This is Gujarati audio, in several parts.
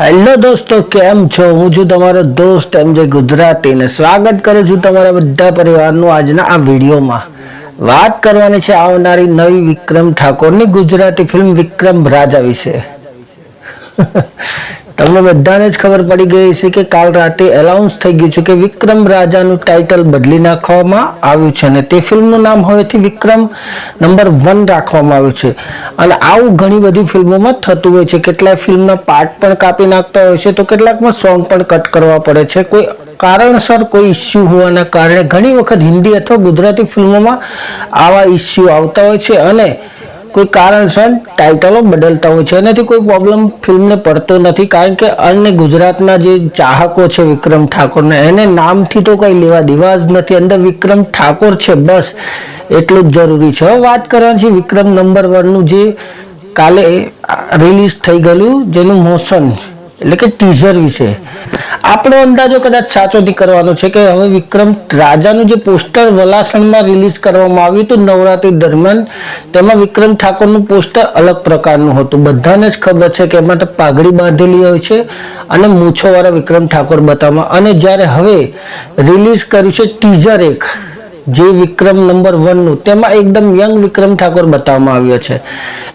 હેલો દોસ્તો, કેમ છો? હું છું તમારો દોસ્ત એમ જે ગુજરાતી ને સ્વાગત કરું છું તમારા બધા પરિવારનું આજના આ વિડીયોમાં. વાત કરવાની છે આવનારી નવી વિક્રમ ઠાકોરની ગુજરાતી ફિલ્મ વિક્રમ રાજા વિશે. તમને બધાને જ ખબર પડી ગઈ છે કે કાલ રાતે એલાઉન્સ થઈ ગયું છે કે વિક્રમ રાજાનું ટાઇટલ બદલી નાખવામાં આવ્યું છે અને તે ફિલ્મનું નામ હવેથી વિક્રમ નંબર વન રાખવામાં આવ્યું છે. અને આવું ઘણી બધી ફિલ્મોમાં થતું હોય છે. કેટલાક ફિલ્મના પાર્ટ પણ કાપી નાખતા હોય છે. તો કેટલાકમાં સોંગ પણ કટ કરવા પડે છે. કોઈ કારણસર કોઈ ઇસ્યુ હોવાના કારણે ઘણી વખત હિન્દી અથવા ગુજરાતી ફિલ્મોમાં આવા ઇસ્યુ આવતા હોય છે. અને કોઈ કારણસર ટાઇટલો બદલતા હોય છે. એનાથી કોઈ પ્રોબ્લેમ ફિલ્મને પડતો નથી. કારણ કે અન્ય ગુજરાતના જે ચાહકો છે વિક્રમ ઠાકોરના, એને નામથી તો કંઈ લેવા દેવા જ નથી. અંદર વિક્રમ ઠાકોર છે, બસ. એટલું જ જરૂરી છે. વાત કરવાની છે વિક્રમ નંબર વનનું જે કાલે રિલીઝ થઈ ગયેલું, જેનું મોશન, એટલે કે ટીઝર વિશે. આપણો અંદાજો કદાચ સાચો નથી કરવાનો છે કે હવે વિક્રમ રાજાનું જે પોસ્ટર વલાસણમાં રિલીઝ કરવામાં આવ્યું હતું નવરાત્રી દરમિયાન, તેમાં વિક્રમ ઠાકોરનું પોસ્ટર અલગ પ્રકારનું હતું. બધાને જ ખબર છે કે એમાં તો પાઘડી બાંધેલી હોય છે અને મૂછોવાળા વિક્રમ ઠાકોર બતાવવામાં. અને જ્યારે હવે રિલીઝ કર્યું છે ટીઝર એક જે વિક્રમ નંબર વનનું તેમાં એકદમ યંગ વિક્રમ ઠાકોર બતાવવામાં આવ્યો છે.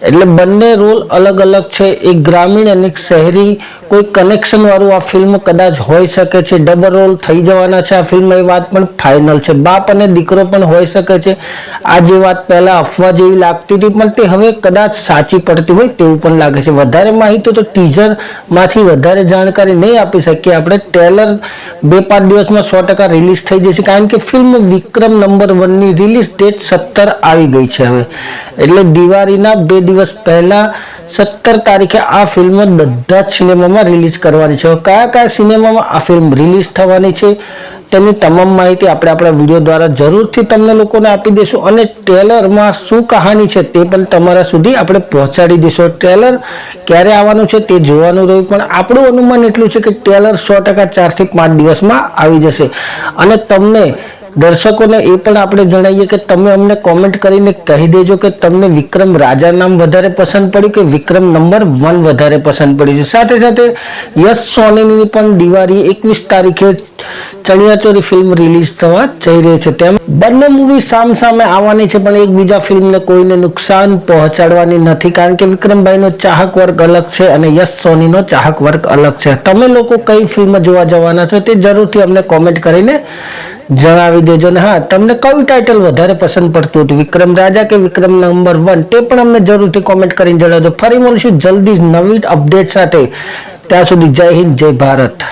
એટલે બંને રોલ અલગ અલગ છે. એક ગ્રામીણ અને એક શહેરી, કોઈ કનેક્શનવાળું આ ફિલ્મ કદાચ હોઈ શકે છે. ડબલ રોલ થઈ જવાના છે આ ફિલ્મ એ વાત પણ ફાઇનલ છે. બાપ અને દીકરો પણ હોઈ શકે છે. આ જે વાત પહેલાં અફવા જેવી લાગતી હતી, પણ તે હવે કદાચ સાચી પડતી હોય તેવું પણ લાગે છે. વધારે માહિતી તો ટીઝરમાંથી વધારે જાણકારી નહીં આપી શકીએ આપણે. ટ્રેલર બે પાંચ દિવસમાં સો ટકા રિલીઝ થઈ જશે. કારણ કે ફિલ્મ વિક્રમ નંબર વનની રિલીઝ ડેટ સત્તર આવી ગઈ છે હવે. એટલે દિવાળીના બે દિવસ પહેલા સત્તર તારીખે આ ફિલ્મ બધા જ સિનેમામાં રિલીઝ કરવાની છે. કયા કયા સિનેમામાં આ ફિલ્મ રિલીઝ થવાની છે તેની તમામ માહિતી આપણે આપણા વીડિયો દ્વારા જરૂરથી તમને લોકોને આપી દઈશું અને ટ્રેલરમાં શું કહાની છે તે પણ તમારા સુધી આપણે પહોંચાડી દઈશું. ટ્રેલર ક્યારે આવવાનું છે તે જોવાનું રહ્યું, પણ આપણું અનુમાન એટલું છે કે ટ્રેલર સો ટકા ચારથી પાંચ દિવસમાં આવી જશે. અને તમને દર્શકોને એ પણ આપણે જણાવીએ કે તમે અમને કોમેન્ટ કરીને કહી દેજો કે તમને વિક્રમ રાજા નામ વધારે પસંદ પડ્યું કે વિક્રમ નંબર વન વધારે પસંદ પડ્યું છે. સાથે સાથે યશ સોનીની પણ દિવાળી એકવીસ તારીખે ચણિયાચોરી ફિલ્મ રિલીઝ થવા જઈ રહી છે. તેમ બંને મૂવી સામ સામે આવવાની છે, પણ એકબીજા ફિલ્મને કોઈને નુકસાન પહોંચાડવાની નથી, કારણ કે વિક્રમભાઈનો ચાહક વર્ગ અલગ છે અને યશ સોનીનો ચાહક વર્ગ અલગ છે. તમે લોકો કઈ ફિલ્મ જોવા જવાના છો તે જરૂરથી અમને કોમેન્ટ કરીને જણાવી દેજો ને હા, તમને કયું ટાઇટલ વધારે પસંદ પડતું હતું? વિક્રમ રાજા કે વિક્રમ નંબર વન તે પણ અમને જરૂરથી કોમેન્ટ કરીને જણાવજો. ફરી મળીશું જલ્દી જ નવી અપડેટ સાથે. ત્યાં સુધી જય હિન્દ, જય ભારત.